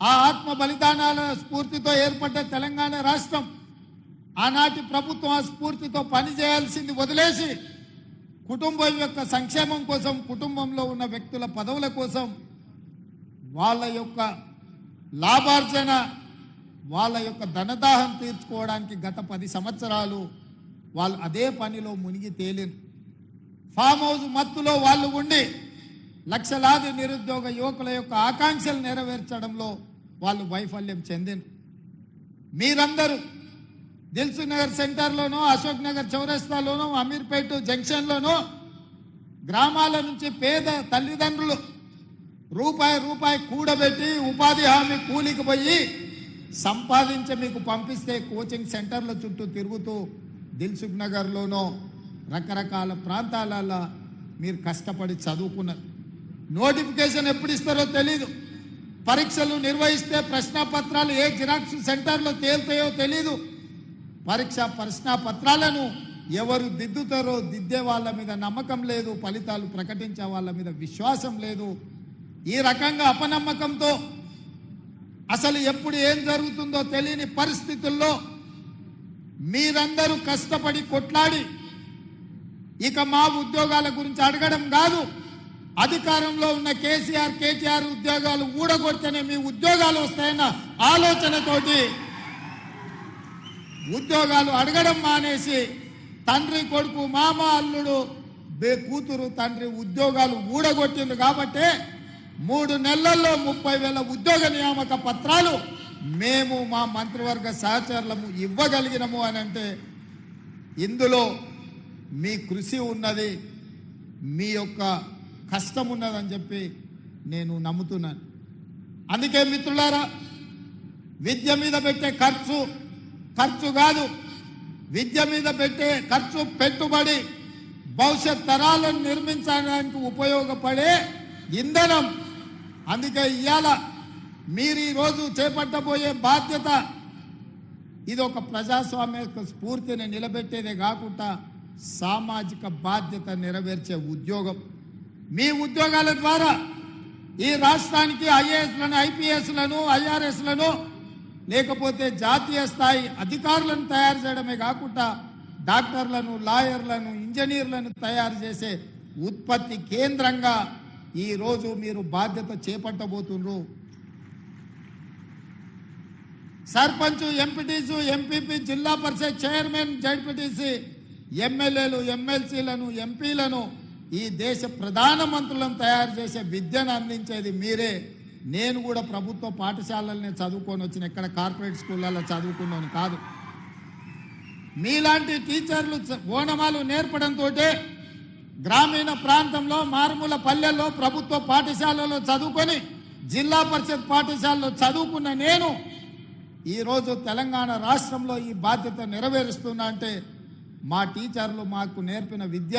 ఆ ఆత్మ బలిదానాల స్ఫూర్తితో ఏర్పడ్డ తెలంగాణ రాష్ట్రం ఆనాటి ప్రభుత్వం ఆ స్ఫూర్తితో పనిచేయాల్సింది వదిలేసి కుటుంబం యొక్క సంక్షేమం కోసం కుటుంబంలో ఉన్న వ్యక్తుల పదవుల కోసం వాళ్ళ యొక్క లాభార్జన వాళ్ళ యొక్క ధనదాహం తీర్చుకోవడానికి గత పది సంవత్సరాలు వాళ్ళు అదే పనిలో మునిగి తేలిరు. ఫామ్ హౌస్ మత్తులో వాళ్ళు ఉండి లక్షలాది నిరుద్యోగ యువకుల యొక్క ఆకాంక్షలు నెరవేర్చడంలో వాళ్ళు వైఫల్యం చెందిన మీరందరూ దిల్సు నగర్ సెంటర్లోనో అశోక్ నగర్ చౌరస్తాలోనో అమీర్పేట జంక్షన్లోనో గ్రామాల నుంచి పేద తల్లిదండ్రులు రూపాయి రూపాయి కూడబెట్టి ఉపాధి హామీ కూలికి పోయి సంపాదించి మీకు పంపిస్తే కోచింగ్ సెంటర్ల చుట్టూ తిరుగుతూ దిల్సుఖ్ నగర్లోనో రకరకాల ప్రాంతాలలో మీరు కష్టపడి చదువుకున్నారు. నోటిఫికేషన్ ఎప్పుడు ఇస్తారో తెలీదు. పరీక్షలు నిర్వహిస్తే ప్రశ్నపత్రాలు ఏ జిరాక్స్ సెంటర్లో తేలుతాయో తెలీదు. పరీక్ష ప్రశ్నాపత్రాలను ఎవరు దిద్దుతారో దిద్దే వాళ్ళ మీద నమ్మకం లేదు ఫలితాలు ప్రకటించే వాళ్ళ మీద విశ్వాసం లేదు. ఈ రకంగా అపనమ్మకంతో అసలు ఎప్పుడు ఏం జరుగుతుందో తెలియని పరిస్థితుల్లో మీరందరూ కష్టపడి కొట్లాడి ఇక మా ఉద్యోగాల గురించి అడగడం కాదు. అధికారంలో ఉన్న కేసీఆర్ కేటీఆర్ ఉద్యోగాలు ఊడగొడితేనే మీ ఉద్యోగాలు వస్తాయన్న ఆలోచనతోటి ఉద్యోగాలు అడగడం మానేసి తండ్రి కొడుకు మామ అల్లుడు బే కూతురు తండ్రి ఉద్యోగాలు ఊడగొట్టింది కాబట్టి మూడు నెలల్లో ముప్పై వేల ఉద్యోగ నియామక పత్రాలు మేము మా మంత్రివర్గ సహచరులము ఇవ్వగలిగినము అని అంటే ఇందులో మీ కృషి ఉన్నది మీ యొక్క కష్టం ఉన్నదని చెప్పి నేను నమ్ముతున్నాను. అందుకే మిత్రులారా విద్య మీద పెట్టే ఖర్చు ఖర్చు కాదు. విద్య మీద పెట్టే ఖర్చు పెట్టుబడి భవిష్యత్ తరాలను నిర్మించడానికి ఉపయోగపడే ఇంధనం. అందుకే ఇవాళ మీరు ఈరోజు చేపట్టబోయే బాధ్యత ఇది ఒక ప్రజాస్వామ్య స్ఫూర్తిని నిలబెట్టేదే కాకుండా సామాజిక బాధ్యత నెరవేర్చే ఉద్యోగం. మీ ఉద్యోగాల ద్వారా ఈ రాష్ట్రానికి ఐఏఎస్లను ఐపీఎస్లను ఐఆర్ఎస్లను లేకపోతే జాతీయ స్థాయి అధికారులను తయారు చేయడమే కాకుండా డాక్టర్లను లాయర్లను ఇంజనీర్లను తయారు చేసే ఉత్పత్తి కేంద్రంగా ఈరోజు మీరు బాధ్యత చేపట్టబోతున్నారు సర్పంచ్ ఎంపీటీసు ఎంపీపీ జిల్లా పరిషత్ చైర్మన్ జడ్పీటీసీ ఎమ్మెల్యేలు ఎమ్మెల్సీలను ఎంపీలను ఈ దేశ ప్రధానమంత్రులను తయారు చేసే విద్యను అందించేది మీరే. నేను కూడా ప్రభుత్వ పాఠశాలల్ని చదువుకొని వచ్చిన ఎక్కడ కార్పొరేట్ స్కూళ్ళల్లో చదువుకున్నాను కాదు. మీలాంటి టీచర్లు ఓనమాలు నేర్పడంతో గ్రామీణ ప్రాంతంలో మారుమూల పల్లెల్లో ప్రభుత్వ పాఠశాలలో చదువుకొని జిల్లా పరిషత్ పాఠశాలలో చదువుకున్న నేను ఈరోజు తెలంగాణ రాష్ట్రంలో ఈ బాధ్యత నెరవేరుస్తున్నా అంటే మా టీచర్లు మాకు నేర్పిన విద్య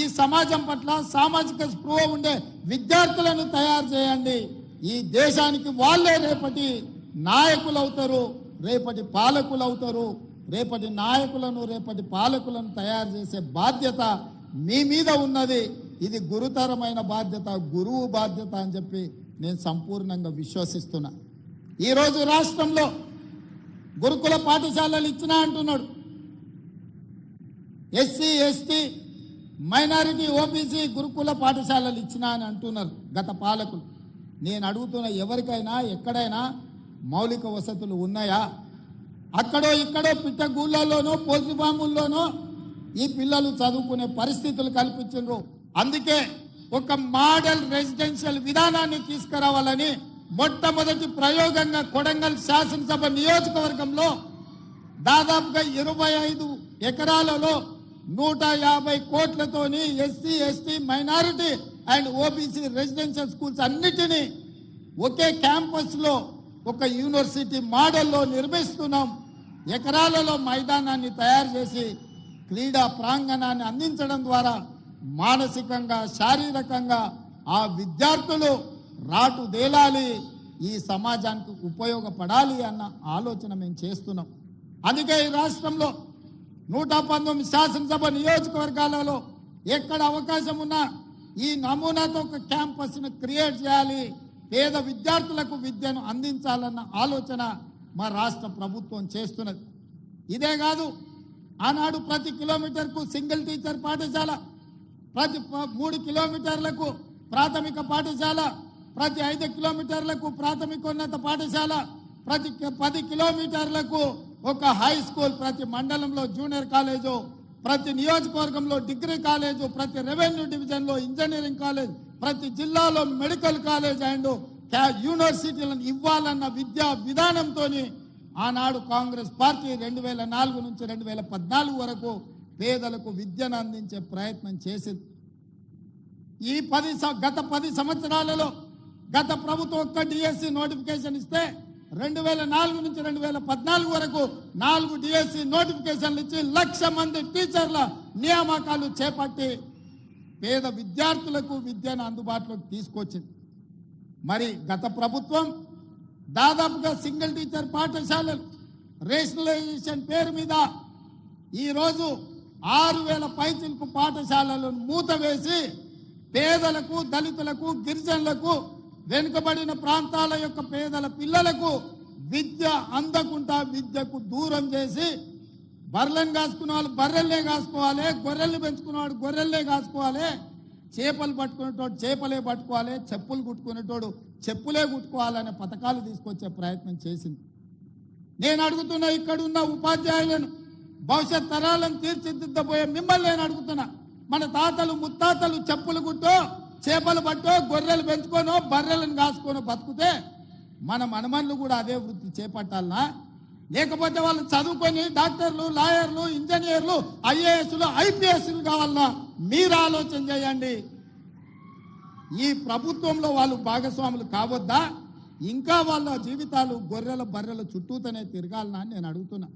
ఈ సమాజం పట్ల సామాజిక స్పృహ ఉండే విద్యార్థులను తయారు చేయండి. ఈ దేశానికి వాళ్ళే రేపటి నాయకులు అవుతారు రేపటి పాలకులు అవుతారు రేపటి నాయకులను రేపటి పాలకులను తయారు చేసే బాధ్యత మీ మీద ఉన్నది. ఇది గురుతరమైన బాధ్యత గురువు బాధ్యత అని చెప్పి నేను సంపూర్ణంగా విశ్వసిస్తున్నా. ఈరోజు రాష్ట్రంలో గురుకుల పాఠశాలలు ఇచ్చినా అంటున్నాడు. ఎస్సీ ఎస్టీ మైనారిటీ ఓబీసీ గురుకుల పాఠశాలలు ఇచ్చినా అని అంటున్నారు గత పాలకులు. నేను అడుగుతున్న ఎవరికైనా ఎక్కడైనా మౌలిక వసతులు ఉన్నాయా? అక్కడో ఇక్కడో పిట్టగూళ్ళలోనో పోల్ట్రీ ఫాముల్లోనో ఈ పిల్లలు చదువుకునే పరిస్థితులు కల్పించారు అందుకే ఒక మోడల్ రెసిడెన్షియల్ విధానాన్ని తీసుకురావాలని మొట్టమొదటి ప్రయోగంగా కొడంగల్ శాసనసభ నియోజకవర్గంలో దాదాపుగా ఇరవై ఐదు ఎకరాలలో నూట యాభై కోట్లతోని SC ST minority and OBC residential schools అన్నిటినీ ఒకే క్యాంపస్లో ఒక యూనివర్సిటీ మోడల్లో నిర్మిస్తున్నాం. ఎకరాలలో మైదానాన్ని తయారు చేసి క్రీడా ప్రాంగణాన్ని అందించడం ద్వారా మానసికంగా శారీరకంగా ఆ విద్యార్థులు రాటుదేలాలి ఈ సమాజానికి ఉపయోగపడాలి అన్న ఆలోచన మేము చేస్తున్నాం. అందుకే ఈ రాష్ట్రంలో నూట పంతొమ్మిది శాసనసభ నియోజకవర్గాలలో ఎక్కడ అవకాశం ఉన్నా ఈ నమూనాతో ఒక క్యాంపస్ను క్రియేట్ చేయాలి. పేద విద్యార్థులకు విద్యను అందించాలన్న ఆలోచన మా రాష్ట్ర ప్రభుత్వం చేస్తున్నది. ఇదే కాదు ఆనాడు ప్రతి కిలోమీటర్కు సింగిల్ టీచర్ పాఠశాల ప్రతి మూడు కిలోమీటర్లకు ప్రాథమిక పాఠశాల ప్రతి ఐదు కిలోమీటర్లకు ప్రాథమికోన్నత పాఠశాల ప్రతి పది కిలోమీటర్లకు ఒక హై స్కూల్ ప్రతి మండలంలో జూనియర్ కాలేజు ప్రతి నియోజకవర్గంలో డిగ్రీ కాలేజు ప్రతి రెవెన్యూ డివిజన్లో ఇంజనీరింగ్ కాలేజ్ ప్రతి జిల్లాలో మెడికల్ కాలేజ్ అండ్ క్యా- యూనివర్సిటీలను ఇవ్వాలన్న విద్యా విధానంతో ఆనాడు కాంగ్రెస్ పార్టీ రెండు వేల నాలుగు నుంచి రెండు వేల పద్నాలుగు వరకు పేదలకు విద్యను అందించే ప్రయత్నం చేసింది. ఈ పది స- గత పది సంవత్సరాలలో గత ప్రభుత్వం ఒక్క డిఎస్సి నోటిఫికేషన్ ఇస్తే రెండు వేల నాలుగు నుంచి రెండు వేల పద్నాలుగు వరకు నాలుగు డిఎస్సి నోటిఫికేషన్లు ఇచ్చి లక్ష మంది టీచర్ల నియామకాలు చేపట్టి పేద విద్యార్థులకు విద్యను అందుబాటులోకి తీసుకొచ్చింది. మరి గత ప్రభుత్వం దాదాపుగా సింగిల్ టీచర్ పాఠశాలలు రేషనలైజేషన్ పేరు మీద ఈరోజు ఆరు వేల పైచిల్పు పాఠశాలలను మూతవేసి పేదలకు దళితులకు గిరిజనులకు వెనుకబడిన ప్రాంతాల యొక్క పేదల పిల్లలకు విద్య అందకుండా విద్యకు దూరం చేసి బర్రెలను కాసుకున్న బర్రెలే కాసుకోవాలి గొర్రెలు పెంచుకున్నవాడు గొర్రెలే కాసుకోవాలి చేపలు పట్టుకునేటోడు చేపలే పట్టుకోవాలి చెప్పులు కుట్టుకునేటోడు చెప్పులే కుట్టుకోవాలనే పథకాలు తీసుకొచ్చే ప్రయత్నం చేసింది. నేను అడుగుతున్నా ఇక్కడున్న ఉపాధ్యాయులను భవిష్యత్ తరాలను తీర్చిదిద్దబోయే మిమ్మల్ని నేను అడుగుతున్నా. మన తాతలు ముత్తాతలు చెప్పులు కుట్టో చేపలు పట్టో గొర్రెలు పెంచుకోనో బర్రెలను కాసుకోనో బతుకుతే మన మనమన్లు కూడా అదే వృత్తి చేపట్టాలనా? లేకపోతే వాళ్ళు చదువుకొని డాక్టర్లు లాయర్లు ఇంజనీర్లు ఐఏఎస్లు ఐపీఎస్లు కావాలన్నా మీరు ఆలోచన చేయండి. ఈ ప్రభుత్వంలో వాళ్ళు భాగస్వాములు కావద్దా? ఇంకా వాళ్ళ జీవితాలు గొర్రెల బర్రెల చుట్టూతోనే తిరగాలనా అని నేను అడుగుతున్నా.